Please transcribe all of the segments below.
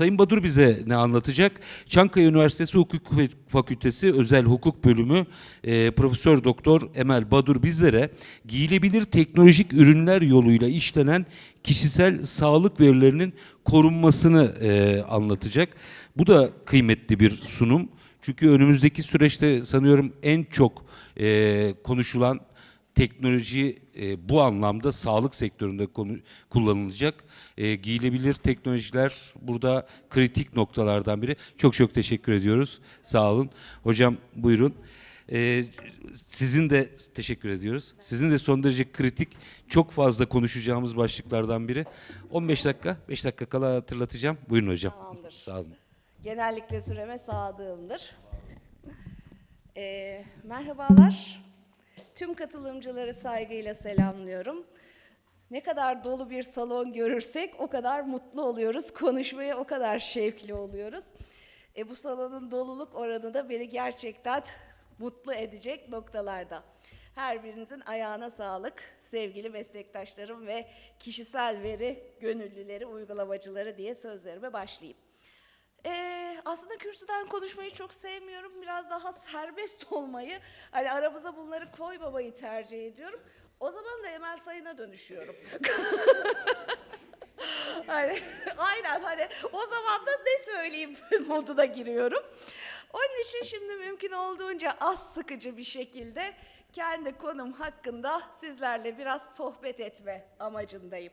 Sayın Badur bize ne anlatacak? Çankaya Üniversitesi Hukuk Fakültesi Özel Hukuk Bölümü e, Profesör Doktor Emel Badur bizlere giyilebilir teknolojik ürünler yoluyla işlenen kişisel sağlık verilerinin korunmasını e, anlatacak. Bu da kıymetli bir sunum. Çünkü önümüzdeki süreçte sanıyorum en çok e, konuşulan teknoloji e, bu anlamda sağlık sektöründe konu, kullanılacak. E, giyilebilir teknolojiler burada kritik noktalardan biri. Çok çok teşekkür ediyoruz. Sağ olun. Hocam buyurun. E, sizin de teşekkür ediyoruz. Sizin de son derece kritik, çok fazla konuşacağımız başlıklardan biri. 15 dakika, 5 dakika kala hatırlatacağım. Buyurun hocam. Tamamdır. Sağ olun. Genellikle süreme sadığımdır. Ee, merhabalar. Tüm katılımcıları saygıyla selamlıyorum. Ne kadar dolu bir salon görürsek o kadar mutlu oluyoruz. Konuşmaya o kadar şevkli oluyoruz. E, bu salonun doluluk oranı da beni gerçekten mutlu edecek noktalarda. Her birinizin ayağına sağlık sevgili meslektaşlarım ve kişisel veri gönüllüleri, uygulamacıları diye sözlerime başlayayım. Ee, aslında kürsüden konuşmayı çok sevmiyorum. Biraz daha serbest olmayı, hani aramıza bunları koymamayı tercih ediyorum. O zaman da Emel Sayın'a dönüşüyorum. hani, aynen hani o zaman da ne söyleyeyim moduna giriyorum. Onun için şimdi mümkün olduğunca az sıkıcı bir şekilde kendi konum hakkında sizlerle biraz sohbet etme amacındayım.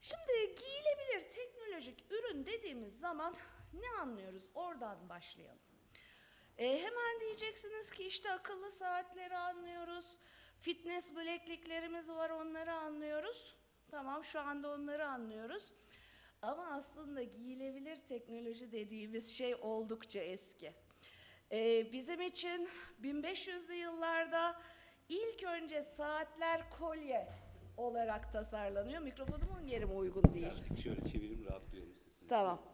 Şimdi giyilebilir teknolojik ürün dediğimiz zaman ne anlıyoruz? Oradan başlayalım. E, hemen diyeceksiniz ki işte akıllı saatleri anlıyoruz. Fitness bilekliklerimiz var onları anlıyoruz. Tamam şu anda onları anlıyoruz. Ama aslında giyilebilir teknoloji dediğimiz şey oldukça eski. E, bizim için 1500'lü yıllarda ilk önce saatler kolye olarak tasarlanıyor. Mikrofonumun yerime uygun değil. Şöyle çevireyim rahatlıyorum sesini. Tamam.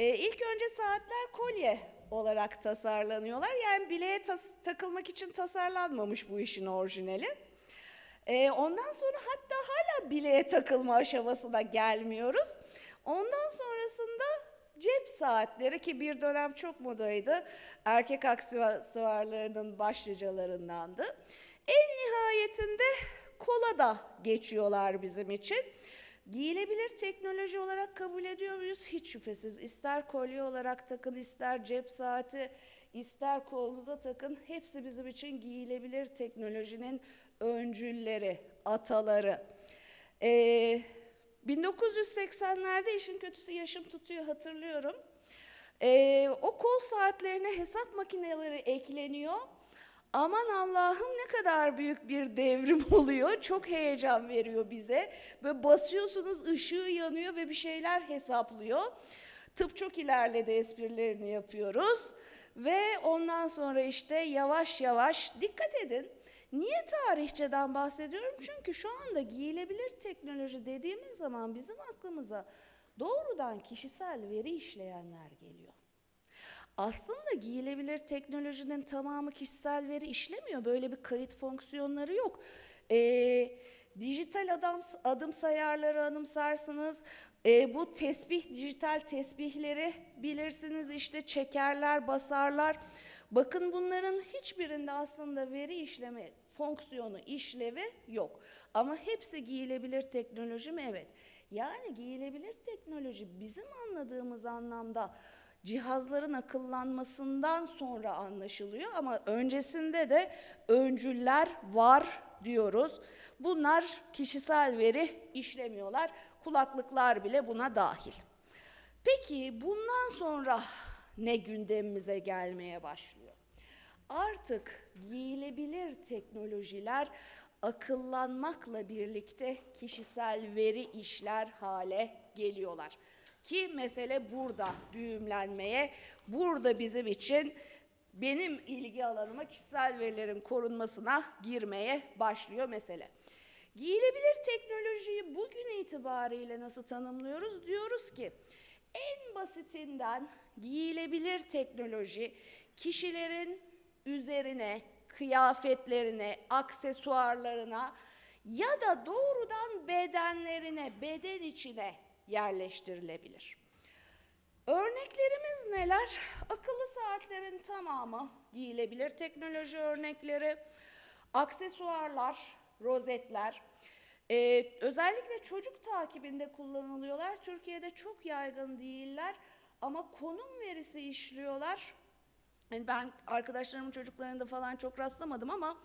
Ee, ilk önce saatler kolye olarak tasarlanıyorlar. Yani bileğe takılmak için tasarlanmamış bu işin orijinali. Ee, ondan sonra hatta hala bileğe takılma aşamasına gelmiyoruz. Ondan sonrasında cep saatleri ki bir dönem çok modaydı. Erkek aksesuarlarının başlıcalarındandı. En nihayetinde kola da geçiyorlar bizim için. Giyilebilir teknoloji olarak kabul ediyor muyuz? Hiç şüphesiz. İster kolye olarak takın, ister cep saati, ister kolunuza takın. Hepsi bizim için giyilebilir teknolojinin öncülleri, ataları. Ee, 1980'lerde işin kötüsü yaşım tutuyor hatırlıyorum. Ee, o kol saatlerine hesap makineleri ekleniyor. Aman Allah'ım ne kadar büyük bir devrim oluyor. Çok heyecan veriyor bize. Ve basıyorsunuz ışığı yanıyor ve bir şeyler hesaplıyor. Tıp çok ilerledi esprilerini yapıyoruz. Ve ondan sonra işte yavaş yavaş dikkat edin. Niye tarihçeden bahsediyorum? Çünkü şu anda giyilebilir teknoloji dediğimiz zaman bizim aklımıza doğrudan kişisel veri işleyenler geliyor. Aslında giyilebilir teknolojinin tamamı kişisel veri işlemiyor. Böyle bir kayıt fonksiyonları yok. Ee, dijital adam, adım sayarları anımsarsınız. Ee, bu tesbih, dijital tesbihleri bilirsiniz. İşte çekerler, basarlar. Bakın bunların hiçbirinde aslında veri işleme fonksiyonu, işlevi yok. Ama hepsi giyilebilir teknoloji mi? Evet. Yani giyilebilir teknoloji bizim anladığımız anlamda cihazların akıllanmasından sonra anlaşılıyor ama öncesinde de öncüller var diyoruz. Bunlar kişisel veri işlemiyorlar. Kulaklıklar bile buna dahil. Peki bundan sonra ne gündemimize gelmeye başlıyor? Artık giyilebilir teknolojiler akıllanmakla birlikte kişisel veri işler hale geliyorlar. Ki mesele burada düğümlenmeye, burada bizim için benim ilgi alanıma kişisel verilerin korunmasına girmeye başlıyor mesele. Giyilebilir teknolojiyi bugün itibariyle nasıl tanımlıyoruz? Diyoruz ki en basitinden giyilebilir teknoloji kişilerin üzerine, kıyafetlerine, aksesuarlarına ya da doğrudan bedenlerine, beden içine yerleştirilebilir. Örneklerimiz neler? Akıllı saatlerin tamamı giyilebilir teknoloji örnekleri, aksesuarlar, rozetler. Ee, özellikle çocuk takibinde kullanılıyorlar. Türkiye'de çok yaygın değiller ama konum verisi işliyorlar. Yani ben arkadaşlarımın çocuklarında falan çok rastlamadım ama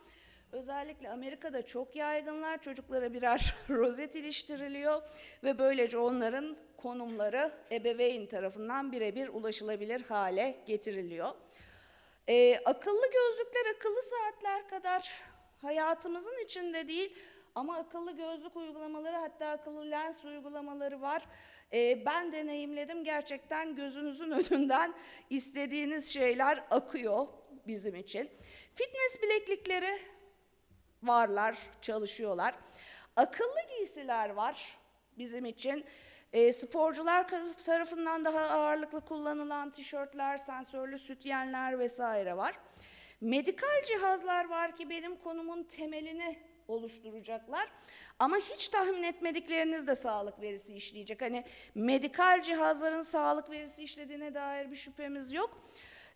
özellikle Amerika'da çok yaygınlar. Çocuklara birer rozet iliştiriliyor ve böylece onların konumları ebeveyn tarafından birebir ulaşılabilir hale getiriliyor. Ee, akıllı gözlükler, akıllı saatler kadar hayatımızın içinde değil ama akıllı gözlük uygulamaları hatta akıllı lens uygulamaları var. Ee, ben deneyimledim gerçekten gözünüzün önünden istediğiniz şeyler akıyor bizim için. Fitness bileklikleri varlar, çalışıyorlar. Akıllı giysiler var bizim için. E, sporcular tarafından daha ağırlıklı kullanılan tişörtler, sensörlü sütyenler vesaire var. Medikal cihazlar var ki benim konumun temelini oluşturacaklar. Ama hiç tahmin etmedikleriniz de sağlık verisi işleyecek. Hani medikal cihazların sağlık verisi işlediğine dair bir şüphemiz yok.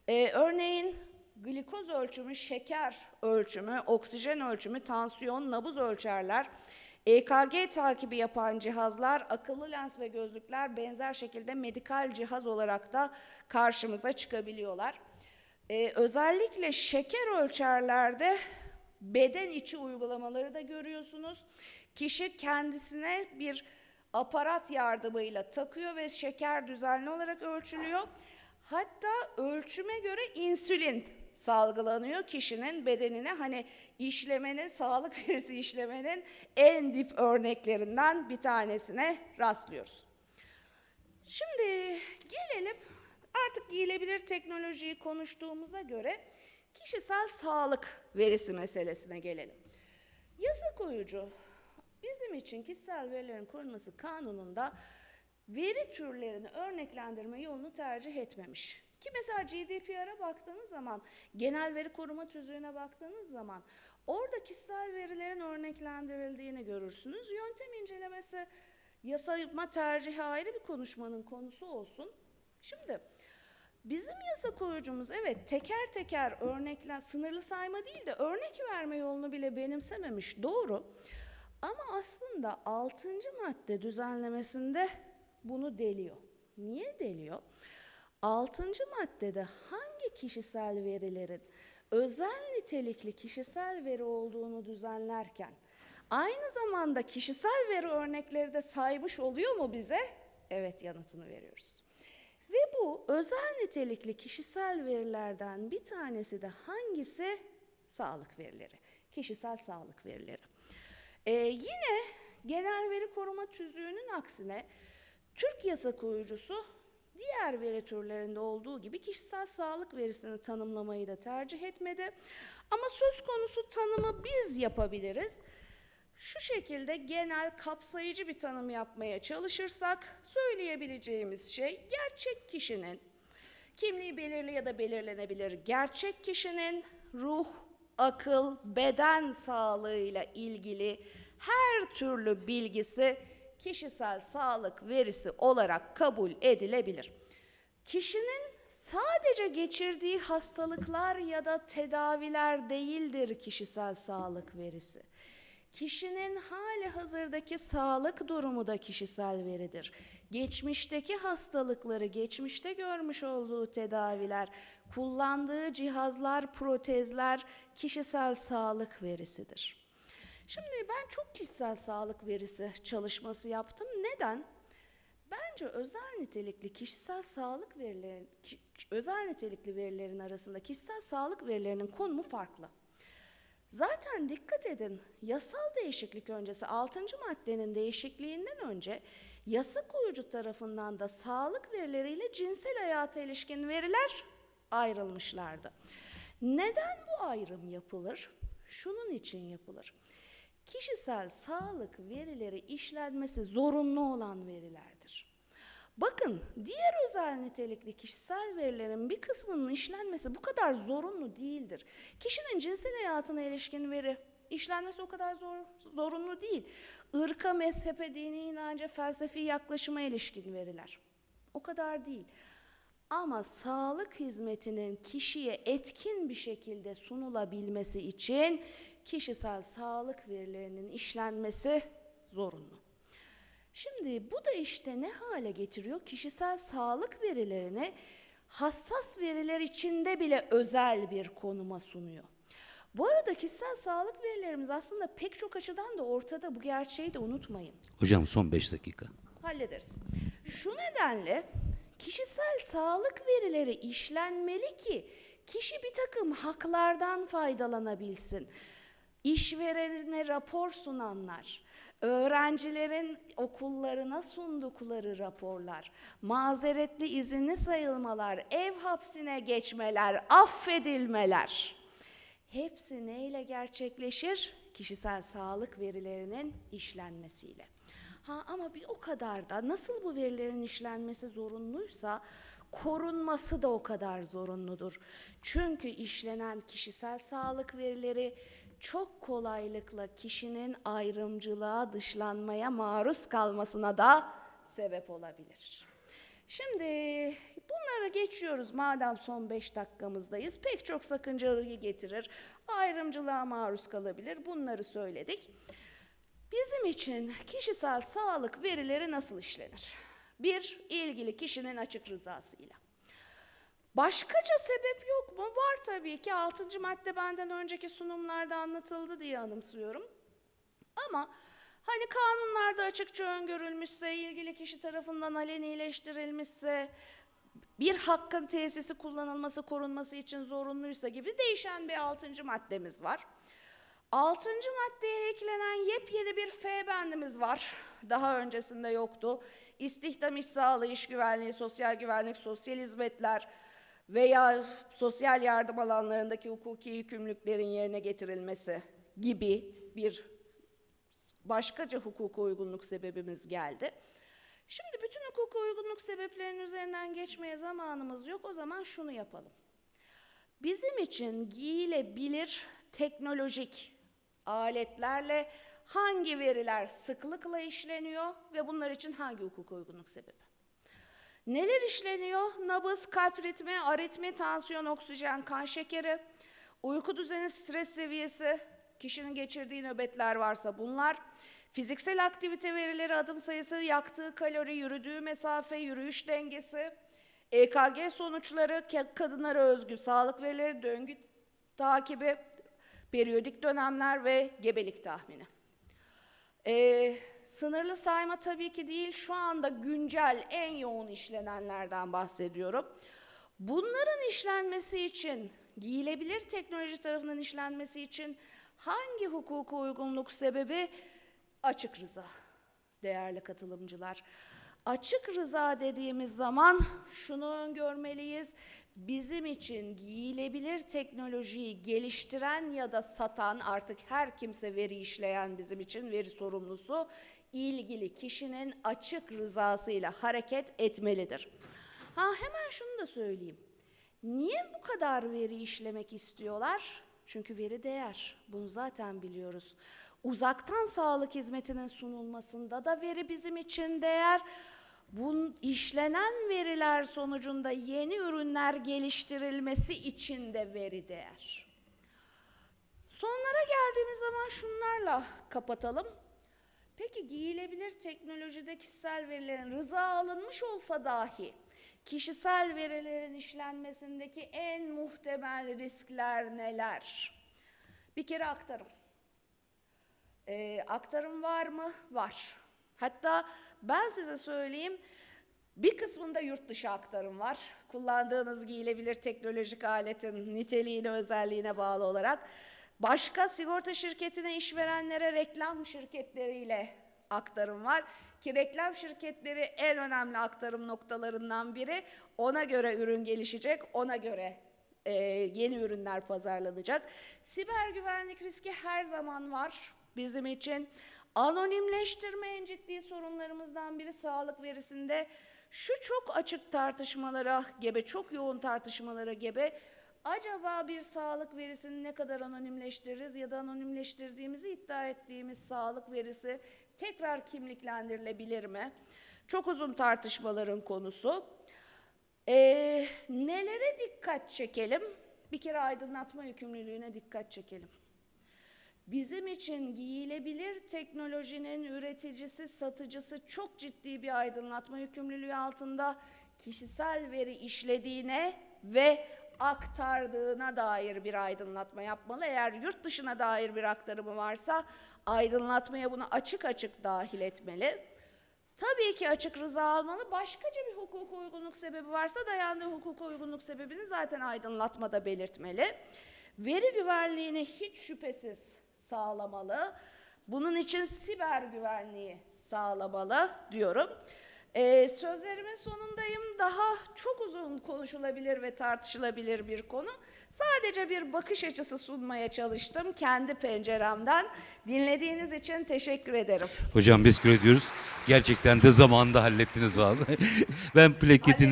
Ee, örneğin glikoz ölçümü, şeker ölçümü, oksijen ölçümü, tansiyon, nabız ölçerler, EKG takibi yapan cihazlar, akıllı lens ve gözlükler benzer şekilde medikal cihaz olarak da karşımıza çıkabiliyorlar. Ee, özellikle şeker ölçerlerde beden içi uygulamaları da görüyorsunuz. Kişi kendisine bir aparat yardımıyla takıyor ve şeker düzenli olarak ölçülüyor. Hatta ölçüme göre insülin salgılanıyor kişinin bedenine. Hani işlemenin, sağlık verisi işlemenin en dip örneklerinden bir tanesine rastlıyoruz. Şimdi gelelim artık giyilebilir teknolojiyi konuştuğumuza göre kişisel sağlık verisi meselesine gelelim. Yasa koyucu bizim için kişisel verilerin korunması kanununda veri türlerini örneklendirme yolunu tercih etmemiş. Ki mesela GDPR'a baktığınız zaman, genel veri koruma tüzüğüne baktığınız zaman orada kişisel verilerin örneklendirildiğini görürsünüz. Yöntem incelemesi yasama tercihi ayrı bir konuşmanın konusu olsun. Şimdi bizim yasa koyucumuz evet teker teker örnekler, sınırlı sayma değil de örnek verme yolunu bile benimsememiş doğru. Ama aslında 6. madde düzenlemesinde bunu deliyor. Niye deliyor? 6. maddede hangi kişisel verilerin özel nitelikli kişisel veri olduğunu düzenlerken aynı zamanda kişisel veri örnekleri de saymış oluyor mu bize? Evet yanıtını veriyoruz. Ve bu özel nitelikli kişisel verilerden bir tanesi de hangisi? Sağlık verileri, kişisel sağlık verileri. Ee, yine genel veri koruma tüzüğünün aksine Türk yasa koyucusu diğer veri türlerinde olduğu gibi kişisel sağlık verisini tanımlamayı da tercih etmedi. Ama söz konusu tanımı biz yapabiliriz. Şu şekilde genel kapsayıcı bir tanım yapmaya çalışırsak söyleyebileceğimiz şey gerçek kişinin kimliği belirli ya da belirlenebilir gerçek kişinin ruh, akıl, beden sağlığıyla ilgili her türlü bilgisi kişisel sağlık verisi olarak kabul edilebilir. Kişinin sadece geçirdiği hastalıklar ya da tedaviler değildir kişisel sağlık verisi. Kişinin hali hazırdaki sağlık durumu da kişisel veridir. Geçmişteki hastalıkları, geçmişte görmüş olduğu tedaviler, kullandığı cihazlar, protezler kişisel sağlık verisidir. Şimdi ben çok kişisel sağlık verisi çalışması yaptım. Neden? Bence özel nitelikli kişisel sağlık verilerin ki- özel nitelikli verilerin arasında kişisel sağlık verilerinin konumu farklı. Zaten dikkat edin yasal değişiklik öncesi 6. maddenin değişikliğinden önce yasa koyucu tarafından da sağlık verileriyle cinsel hayata ilişkin veriler ayrılmışlardı. Neden bu ayrım yapılır? Şunun için yapılır. Kişisel sağlık verileri işlenmesi zorunlu olan verilerdir. Bakın diğer özel nitelikli kişisel verilerin bir kısmının işlenmesi bu kadar zorunlu değildir. Kişinin cinsel hayatına ilişkin veri işlenmesi o kadar zor, zorunlu değil. Irka, mezhebe, dini inanca, felsefi yaklaşıma ilişkin veriler. O kadar değil. Ama sağlık hizmetinin kişiye etkin bir şekilde sunulabilmesi için kişisel sağlık verilerinin işlenmesi zorunlu. Şimdi bu da işte ne hale getiriyor? Kişisel sağlık verilerini hassas veriler içinde bile özel bir konuma sunuyor. Bu arada kişisel sağlık verilerimiz aslında pek çok açıdan da ortada bu gerçeği de unutmayın. Hocam son 5 dakika. Hallederiz. Şu nedenle kişisel sağlık verileri işlenmeli ki kişi bir takım haklardan faydalanabilsin. İşverenine rapor sunanlar, öğrencilerin okullarına sundukları raporlar, mazeretli izinli sayılmalar, ev hapsine geçmeler, affedilmeler. Hepsi neyle gerçekleşir? Kişisel sağlık verilerinin işlenmesiyle. Ha ama bir o kadar da nasıl bu verilerin işlenmesi zorunluysa korunması da o kadar zorunludur. Çünkü işlenen kişisel sağlık verileri çok kolaylıkla kişinin ayrımcılığa, dışlanmaya maruz kalmasına da sebep olabilir. Şimdi bunlara geçiyoruz madem son 5 dakikamızdayız. Pek çok sakıncalıyı getirir. Ayrımcılığa maruz kalabilir. Bunları söyledik. Bizim için kişisel sağlık verileri nasıl işlenir? Bir, ilgili kişinin açık rızasıyla. Başkaca sebep yok mu? Var tabii ki. Altıncı madde benden önceki sunumlarda anlatıldı diye anımsıyorum. Ama hani kanunlarda açıkça öngörülmüşse, ilgili kişi tarafından alenileştirilmişse, bir hakkın tesisi kullanılması, korunması için zorunluysa gibi değişen bir altıncı maddemiz var. Altıncı maddeye eklenen yepyeni bir F bendimiz var. Daha öncesinde yoktu. İstihdam, iş sağlığı, iş güvenliği, sosyal güvenlik, sosyal hizmetler veya sosyal yardım alanlarındaki hukuki yükümlülüklerin yerine getirilmesi gibi bir başkaca hukuka uygunluk sebebimiz geldi. Şimdi bütün hukuka uygunluk sebeplerinin üzerinden geçmeye zamanımız yok. O zaman şunu yapalım. Bizim için giyilebilir teknolojik aletlerle hangi veriler sıklıkla işleniyor ve bunlar için hangi hukuka uygunluk sebebi? Neler işleniyor? Nabız, kalp ritmi, aritmi, tansiyon, oksijen, kan şekeri, uyku düzeni, stres seviyesi, kişinin geçirdiği nöbetler varsa bunlar, fiziksel aktivite verileri, adım sayısı, yaktığı kalori, yürüdüğü mesafe, yürüyüş dengesi, EKG sonuçları, kadınlara özgü sağlık verileri, döngü takibi, periyodik dönemler ve gebelik tahmini. Ee, sınırlı sayma tabii ki değil, şu anda güncel en yoğun işlenenlerden bahsediyorum. Bunların işlenmesi için, giyilebilir teknoloji tarafından işlenmesi için hangi hukuka uygunluk sebebi? Açık rıza değerli katılımcılar. Açık rıza dediğimiz zaman şunu öngörmeliyiz. Bizim için giyilebilir teknolojiyi geliştiren ya da satan artık her kimse veri işleyen bizim için veri sorumlusu ilgili kişinin açık rızasıyla hareket etmelidir. Ha hemen şunu da söyleyeyim. Niye bu kadar veri işlemek istiyorlar? Çünkü veri değer. Bunu zaten biliyoruz. Uzaktan sağlık hizmetinin sunulmasında da veri bizim için değer. Bu işlenen veriler sonucunda yeni ürünler geliştirilmesi için de veri değer. Sonlara geldiğimiz zaman şunlarla kapatalım. Peki giyilebilir teknolojide kişisel verilerin rıza alınmış olsa dahi kişisel verilerin işlenmesindeki en muhtemel riskler neler? Bir kere aktarım. Ee, aktarım var mı? Var. Hatta ben size söyleyeyim bir kısmında yurt dışı aktarım var. Kullandığınız giyilebilir teknolojik aletin niteliğine, özelliğine bağlı olarak. Başka sigorta şirketine işverenlere reklam şirketleriyle aktarım var. Ki reklam şirketleri en önemli aktarım noktalarından biri. Ona göre ürün gelişecek, ona göre e, yeni ürünler pazarlanacak. Siber güvenlik riski her zaman var bizim için. Anonimleştirme en ciddi sorunlarımızdan biri sağlık verisinde. Şu çok açık tartışmalara gebe, çok yoğun tartışmalara gebe. Acaba bir sağlık verisini ne kadar anonimleştiririz ya da anonimleştirdiğimizi iddia ettiğimiz sağlık verisi tekrar kimliklendirilebilir mi? Çok uzun tartışmaların konusu. Ee, nelere dikkat çekelim? Bir kere aydınlatma yükümlülüğüne dikkat çekelim. Bizim için giyilebilir teknolojinin üreticisi, satıcısı çok ciddi bir aydınlatma yükümlülüğü altında kişisel veri işlediğine ve aktardığına dair bir aydınlatma yapmalı. Eğer yurt dışına dair bir aktarımı varsa aydınlatmaya bunu açık açık dahil etmeli. Tabii ki açık rıza almalı. Başkaca bir hukuk uygunluk sebebi varsa dayandığı hukuk uygunluk sebebini zaten aydınlatmada belirtmeli. Veri güvenliğini hiç şüphesiz sağlamalı. Bunun için siber güvenliği sağlamalı diyorum. Ee, sözlerimin sonundayım. Daha çok uzun konuşulabilir ve tartışılabilir bir konu. Sadece bir bakış açısı sunmaya çalıştım kendi penceremden. Dinlediğiniz için teşekkür ederim. Hocam teşekkür ediyoruz. Gerçekten de zamanında hallettiniz vallahi. ben.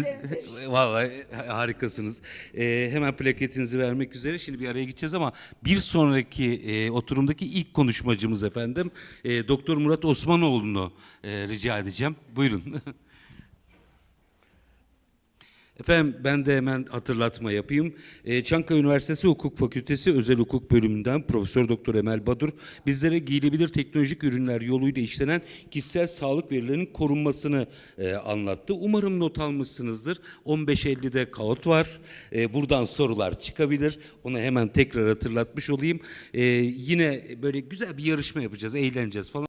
Hallederiz. vallahi harikasınız. Ee, hemen plaketinizi vermek üzere. Şimdi bir araya gideceğiz ama bir sonraki e, oturumdaki ilk konuşmacımız efendim e, Doktor Murat Osmanoğlu'nu e, rica edeceğim. Buyurun. Efendim ben de hemen hatırlatma yapayım. Ee, Çankaya Üniversitesi Hukuk Fakültesi Özel Hukuk Bölümünden Profesör Doktor Emel Badur bizlere giyilebilir teknolojik ürünler yoluyla işlenen kişisel sağlık verilerinin korunmasını e, anlattı. Umarım not almışsınızdır. 15.50'de kağıt var. E, buradan sorular çıkabilir. Onu hemen tekrar hatırlatmış olayım. E, yine böyle güzel bir yarışma yapacağız, eğleneceğiz falan.